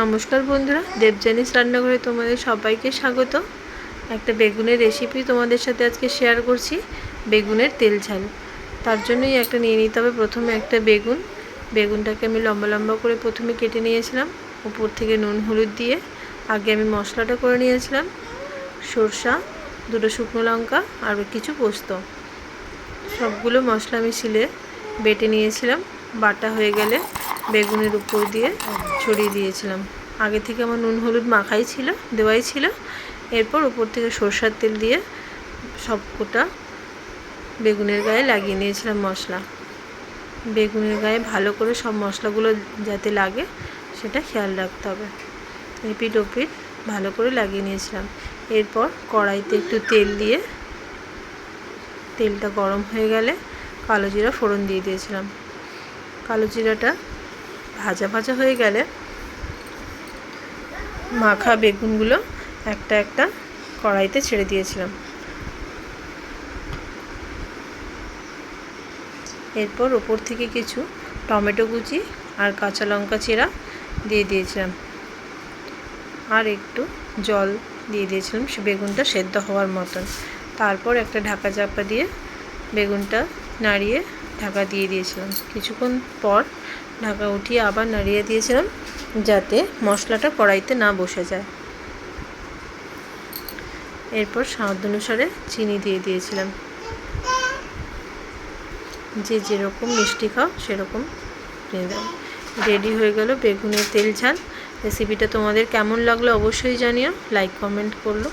নমস্কার বন্ধুরা দেবজানিস রান্নাঘরে তোমাদের সবাইকে স্বাগত। একটা বেগুনের রেসিপি তোমাদের সাথে আজকে শেয়ার করছি, বেগুনের তেল ঝাল। তার জন্যই একটা নিয়ে নিতে হবে প্রথমে একটা বেগুন। বেগুনটাকে আমি লম্বা লম্বা করে প্রথমে কেটে নিয়েছিলাম, উপর থেকে নুন, হলুদ দিয়ে। আগে আমি মশলাটা করে নিয়েছিলাম, সরষা, দুটো শুকনো লঙ্কা, আর কিছু পোস্ত। সবগুলো মশলা আমি শিলে বেটে নিয়েছিলাম, বাটা হয়ে গেলে। বেগুনের উপর দিয়ে ছড়িয়ে দিয়েছিলাম। আগে থেকে আমার নুন হলুদ মাখাই ছিল, দেওয়াই ছিল। এরপর উপর থেকে সরষার তেল দিয়ে সবকটা বেগুনের গায়ে লাগিয়ে নিয়েছিলাম মশলা। বেগুনের গায়ে ভালো করে সব মশলাগুলো যাতে লাগে, সেটা খেয়াল রাখতে হবে। এপিট ওপিট ভালো করে লাগিয়ে নিয়েছিলাম। এরপর কড়াইতে একটু তেল দিয়ে তেলটা গরম হয়ে গেলে কালো জিরা ফোড়ন দিয়ে দিয়েছিলাম। কালো জিরাটা ভাজা ভাজা হয়ে গেলে মাখা বেগুনগুলো একটা একটা কড়াইতে ছেড়ে দিয়েছিলাম। এরপর ওপর থেকে কিছু টমেটো কুচি আর কাঁচা লঙ্কা চিরা দিয়ে দিয়েছিলাম। আর একটু জল দিয়ে দিয়েছিলাম সে বেগুনটা সেদ্ধ হওয়ার মতন। তারপর একটা ঢাকা চাপা দিয়ে বেগুনটা নাড়িয়ে ঢাকা দিয়ে দিয়েছিলাম। কিছুক্ষণ পর ঢাকা উঠিয়ে আবার নাড়িয়ে দিয়েছিলাম যাতে মশলাটা কড়াইতে না বসে যায়। এরপর স্বাদ অনুসারে চিনি দিয়ে দিয়েছিলাম। যে যেরকম মিষ্টি খাও সেরকম রেডি হয়ে গেল বেগুনের তেল ঝাল। রেসিপিটা তোমাদের কেমন লাগল অবশ্যই জানিও। লাইক, কমেন্ট করল।